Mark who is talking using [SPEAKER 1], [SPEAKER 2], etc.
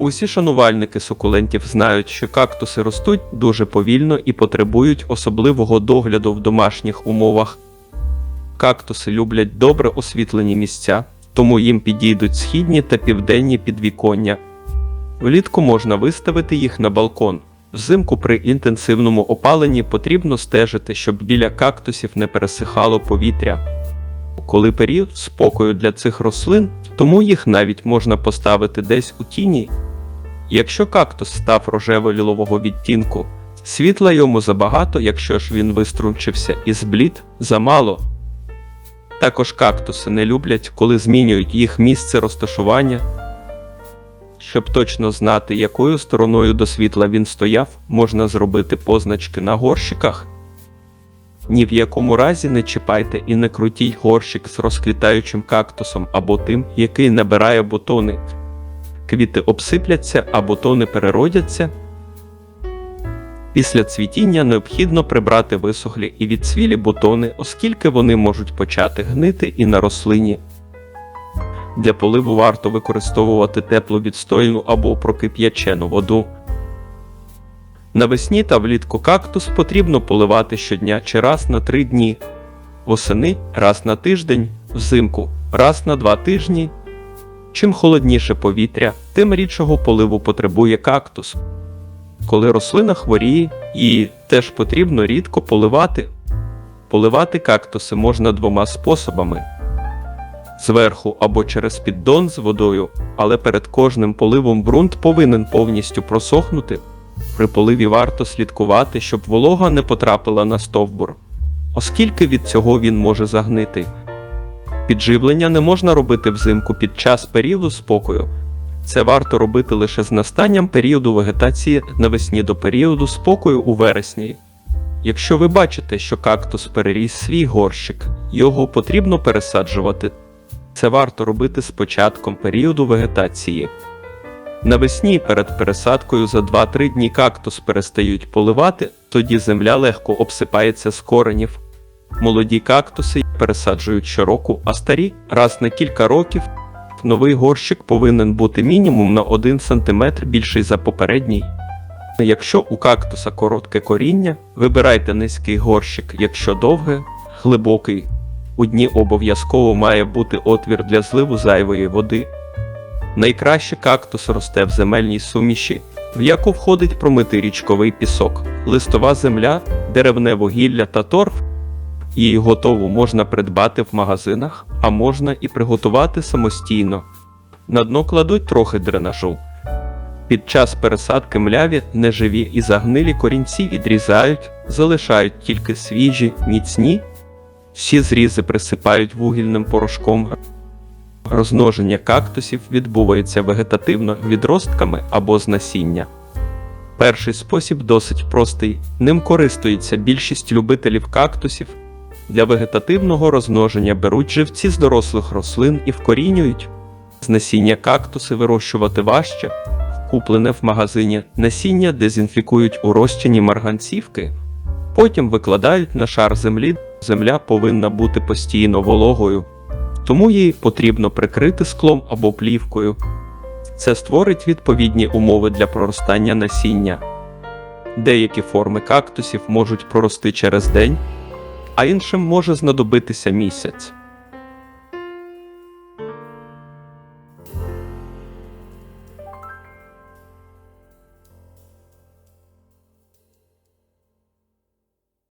[SPEAKER 1] Усі шанувальники сукулентів знають, що кактуси ростуть дуже повільно і потребують особливого догляду в домашніх умовах. Кактуси люблять добре освітлені місця, тому їм підійдуть східні та південні підвіконня. Влітку можна виставити їх на балкон. Взимку при інтенсивному опаленні потрібно стежити, щоб біля кактусів не пересихало повітря. Коли період спокою для цих рослин, тому їх навіть можна поставити десь у тіні. Якщо кактус став рожево-лілового відтінку, світла йому забагато, якщо ж він виструнчився і зблід замало. Також кактуси не люблять, коли змінюють їх місце розташування. Щоб точно знати, якою стороною до світла він стояв, можна зробити позначки на горщиках. Ні в якому разі не чіпайте і не крутіть горщик з розквітаючим кактусом або тим, який набирає бутони. Квіти обсипляться, а бутони переродяться. Після цвітіння необхідно прибрати висохлі і відцвілі бутони, оскільки вони можуть почати гнити і на рослині. Для поливу варто використовувати теплу відстойну або прокип'ячену воду. Навесні та влітку кактус потрібно поливати щодня чи раз на три дні, восени раз на тиждень, взимку раз на два тижні. Чим холодніше повітря, тим рідшого поливу потребує кактус. Коли рослина хворіє, її теж потрібно рідко поливати. Поливати кактуси можна двома способами: зверху або через піддон з водою, але перед кожним поливом ґрунт повинен повністю просохнути. При поливі варто слідкувати, щоб волога не потрапила на стовбур, оскільки від цього він може загнити. Підживлення не можна робити взимку під час періоду спокою. Це варто робити лише з настанням періоду вегетації навесні до періоду спокою у вересні. Якщо ви бачите, що кактус переріс свій горщик, його потрібно пересаджувати. Це варто робити з початком періоду вегетації. Навесні перед пересадкою за 2-3 дні кактус перестають поливати, тоді земля легко обсипається з коренів. Молоді кактуси пересаджують щороку, а старі раз на кілька років. Новий горщик повинен бути мінімум на 1 см більший за попередній. Якщо у кактуса коротке коріння, вибирайте низький горщик, якщо довге, глибокий. У дні обов'язково має бути отвір для зливу зайвої води. Найкраще кактус росте в земельній суміші, в яку входить промитий річковий пісок, листова земля, деревне вугілля та торф. Її готову можна придбати в магазинах, а можна і приготувати самостійно. На дно кладуть трохи дренажу. Під час пересадки мляві, неживі і загнилі корінці відрізають, залишають тільки свіжі, міцні. Всі зрізи присипають вугільним порошком. Розмноження кактусів відбувається вегетативно відростками або з насіння. Перший спосіб досить простий, ним користується більшість любителів кактусів. Для вегетативного розмноження беруть живці з дорослих рослин і вкорінюють. З насіння кактуси вирощувати важче, куплене в магазині насіння дезінфікують у розчині марганцівки, потім викладають на шар землі. Земля повинна бути постійно вологою, тому її потрібно прикрити склом або плівкою. Це створить відповідні умови для проростання насіння. Деякі форми кактусів можуть прорости через день, а іншим може знадобитися місяць.